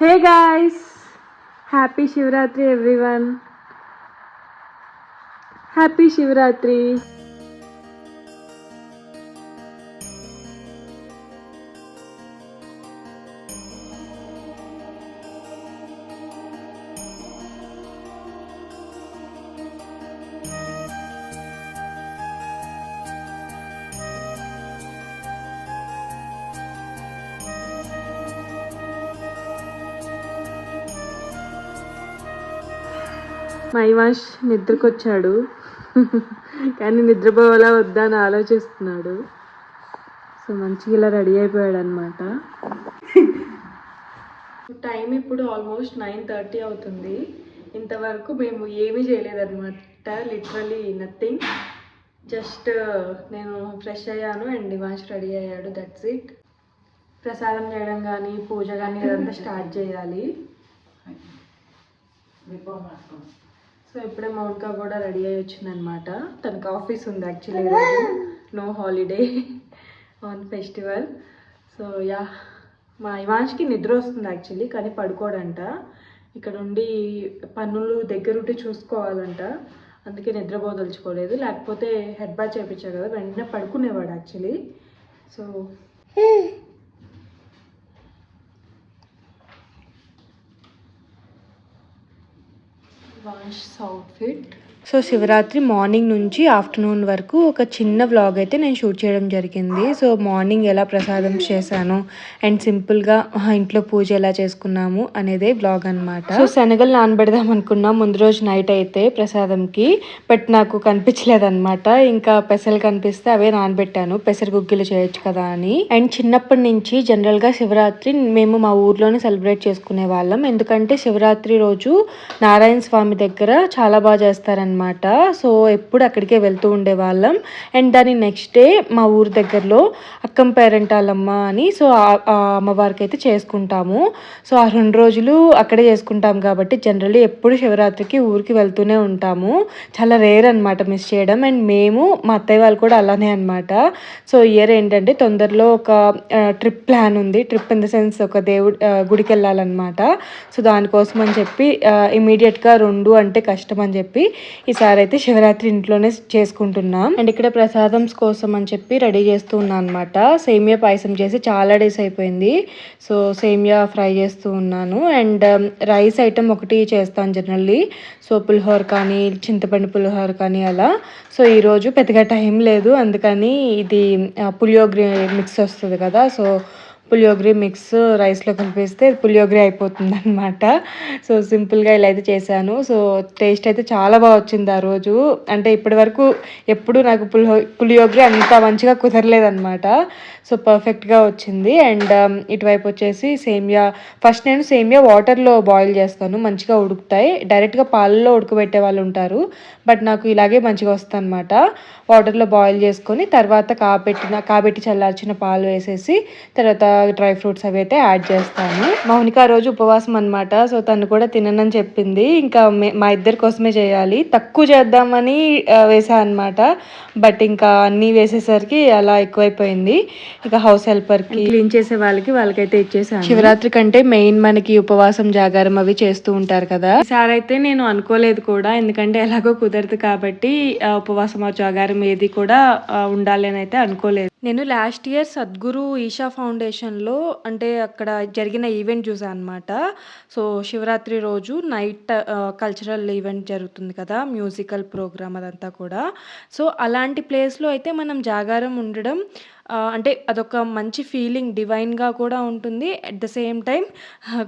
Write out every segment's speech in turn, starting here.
Hey guys happy Shivaratri everyone happy Shivaratri మా ఇవాష్ నిద్రకొచ్చాడు. కానీ నిద్రపోవాలా వద్దా అని ఆలోచిస్తున్నాడు. సో మంచిగా ఇలా రెడీ అయిపోయాడు అనమాట టైం ఇప్పుడు ఆల్మోస్ట్ నైన్ థర్టీ అవుతుంది. ఇంతవరకు మేము ఏమీ చేయలేదన్నమాట. Literally nothing. జస్ట్ నేను ఫ్రెష్ అయ్యాను అండ్ నివాష్ రెడీ అయ్యాడు. దట్స్ ఇట్ ప్రసాదం చేయడం కానీ పూజ కానీ ఇదంతా స్టార్ట్ చేయాలి. సో ఇప్పుడే మౌనిక కూడా రెడీ అయ్యి వచ్చిందనమాట తనకు ఆఫీస్ ఉంది actually no holiday on festival so yeah మా ఇవాన్స్కి నిద్ర వస్తుంది యాక్చువల్లీ కానీ పడుకోడంట. ఇక్కడ ఉండి పనులు దగ్గరుండి చూసుకోవాలంట. అందుకే నిద్రపోదలుచుకోలేదు లేకపోతే హెడ్ బాత్ చేయించా కదా వెంటనే పడుకునేవాడు యాక్చువల్లీ సో वांश साउथ फिट సో శివరాత్రి మార్నింగ్ నుంచి ఆఫ్టర్నూన్ వరకు ఒక చిన్న వ్లాగ్ అయితే నేను షూట్ చేయడం జరిగింది. సో మార్నింగ్ ఎలా ప్రసాదం చేశాను అండ్ సింపుల్గా ఇంట్లో పూజ ఎలా చేసుకున్నాము అనేదే వ్లాగ్ అనమాట సో శనగలు నానబెడదాం అనుకున్నా ముందు రోజు నైట్ అయితే ప్రసాదంకి బట్ నాకు కనిపించలేదు అనమాట ఇంకా పెసలు కనిపిస్తే అవే నానబెట్టాను. పెసర గుగ్గిలు చేయొచ్చు కదా అని. అండ్ చిన్నప్పటి నుంచి జనరల్గా శివరాత్రి మేము మా ఊర్లోనే సెలబ్రేట్ చేసుకునే వాళ్ళం. ఎందుకంటే శివరాత్రి రోజు నారాయణ స్వామి దగ్గర చాలా బాగా అనమాట సో ఎప్పుడు అక్కడికే వెళ్తూ ఉండేవాళ్ళం. అండ్ దాని నెక్స్ట్ డే మా ఊరు దగ్గరలో అక్కం పేరెంటాలమ్మ అని సో ఆ- అమ్మవారికి అయితే చేసుకుంటాము. సో ఆ రెండు రోజులు అక్కడే చేసుకుంటాం కాబట్టి జనరల్లీ ఎప్పుడు శివరాత్రికి ఊరికి వెళ్తూనే ఉంటాము. చాలా రేర్ అనమాట మిస్ చేయడం. అండ్ మేము మా అత్తయ్య వాళ్ళు కూడా అలానే అనమాట సో ఇయర్ ఏంటంటే తొందరలో ఒక ట్రిప్ ప్లాన్ ఉంది. ట్రిప్ ఇన్ ద సెన్స్ ఒక దేవుడి గుడికి వెళ్ళాలన్నమాట. సో దానికోసం అని చెప్పి ఇమీడియట్గా రెండు అంటే కష్టం అని చెప్పి ఈసారి అయితే శివరాత్రి ఇంట్లోనే చేసుకుంటున్నాం. అండ్ ఇక్కడ ప్రసాదమ్స్ కోసం అని చెప్పి రెడీ చేస్తూ ఉన్నా అనమాట సేమియా పాయసం చేసి చాలా డేస్ అయిపోయింది. సో సేమియా ఫ్రై చేస్తూ ఉన్నాను. అండ్ రైస్ ఐటమ్ ఒకటి చేస్తాను జనరల్లీ. సో పులిహోర కానీ చింతపండు పులిహోర కానీ అలా. సో ఈరోజు పెద్దగా టైం లేదు. అందుకని ఇది పులియోగ్రీ పులియోగ్రి మిక్స్ వస్తుంది కదా. సో పులియోగ్రి మిక్స్ రైస్లో కలిపేస్తే పులియోగ్రి అయిపోతుంది అనమాట సో సింపుల్గా ఇలా అయితే చేశాను. సో టేస్ట్ అయితే చాలా బాగా వచ్చింది ఆ రోజు. అంటే ఇప్పటి వరకు ఎప్పుడు నాకు పులిహో పులియోగ్రి అంత మంచిగా కుదరలేదన్నమాట. సో పర్ఫెక్ట్గా వచ్చింది. అండ్ um, ఇటువైపు వచ్చేసి సేమియా ఫస్ట్ నేను సేమియా వాటర్లో బాయిల్ చేస్తాను. మంచిగా ఉడుకుతాయి. డైరెక్ట్గా పాలలో ఉడకబెట్టే వాళ్ళు ఉంటారు. బట్ నాకు ఇలాగే మంచిగా వస్తుంది అనమాట వాటర్లో బాయిల్ చేసుకొని తర్వాత కాబెట్టిన కాబెట్టి చల్లార్చిన పాలు వేసేసి తర్వాత డ్రై ఫ్రూట్స్ అవి అయితే యాడ్ చేస్తాను. మౌనిక ఆ రోజు ఉపవాసం అనమాట సో తను కూడా తిననని చెప్పింది. ఇంకా మే- ఇద్దరి కోసమే చేయాలి. తక్కువ చేద్దామని వేసా అనమాట బట్ ఇంకా అన్నీ వేసేసరికి అలా ఎక్కువైపోయింది. ఇక హౌస్ హెల్పర్కి క్లీన్ చేసే వాళ్ళకి వాళ్ళకైతే ఇచ్చేసాను. శివరాత్రి కంటే మెయిన్ మనకి ఉపవాసం జాగారం అవి చేస్తూ ఉంటారు కదా. ఈసారి అయితే నేను అనుకోలేదు కూడా. ఎందుకంటే ఎలాగో కుదరదు కాబట్టి ఉపవాసం ఆ జాగారం ఏది కూడా ఉండాలి అని అయితే అనుకోలేదు. నేను లాస్ట్ ఇయర్ సద్గురు ఈషా ఫౌండేషన్లో అంటే అక్కడ జరిగిన ఈవెంట్ చూసాను అనమాట సో శివరాత్రి రోజు నైట్ కల్చరల్ ఈవెంట్ జరుగుతుంది కదా మ్యూజికల్ ప్రోగ్రామ్ అదంతా కూడా. సో అలాంటి ప్లేస్లో అయితే మనం జాగారం ఉండడం అంటే అదొక మంచి ఫీలింగ్ డివైన్గా కూడా ఉంటుంది. అట్ ద సేమ్ టైం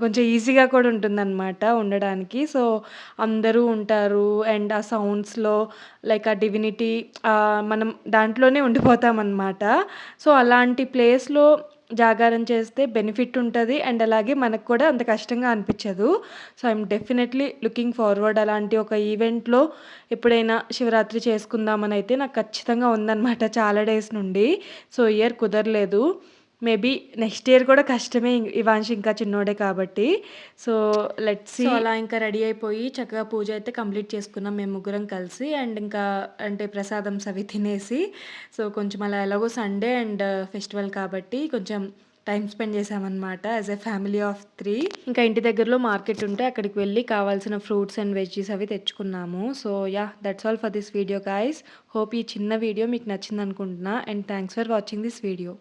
కొంచెం ఈజీగా కూడా ఉంటుందన్నమాట ఉండడానికి. సో అందరూ ఉంటారు అండ్ ఆ సౌండ్స్లో లైక్ ఆ డివినిటీ మనం దాంట్లోనే ఉండిపోతామన్నమాట. సో అలాంటి ప్లేస్లో జాగారం చేస్తే బెనిఫిట్ ఉంటుంది అండ్ అలాగే మనకు కూడా అంత కష్టంగా అనిపించదు. So I'm definitely looking forward అలాంటి ఒక ఈవెంట్లో ఎప్పుడైనా శివరాత్రి చేసుకుందామని అయితే నాకు ఖచ్చితంగా ఉందన్నమాట చాలా డేస్ నుండి. సో ఇయర్ కుదరలేదు. మేబీ నెక్స్ట్ ఇయర్ కూడా కష్టమే ఇం- ఇవాంష్ ఇంకా చిన్నోడే కాబట్టి. సో లెట్స్ సో అలా ఇంకా రెడీ అయిపోయి చక్కగా పూజ అయితే కంప్లీట్ చేసుకున్నాం మేము ముగ్గురం కలిసి అండ్ ఇంకా అంటే ప్రసాదం అవి తినేసి. సో కొంచెం అలా ఎలాగో సండే అండ్ ఫెస్టివల్ కాబట్టి కొంచెం టైం స్పెండ్ చేసామన్నమాట as a family of three ఇంకా ఇంటి దగ్గరలో మార్కెట్ ఉంటే అక్కడికి వెళ్ళి కావాల్సిన ఫ్రూట్స్ అండ్ వెజ్జీస్ అవి తెచ్చుకున్నాము. So yeah that's all for this video guys hope ఈ చిన్న వీడియో మీకు నచ్చింది అనుకుంటున్నా and thanks for watching this video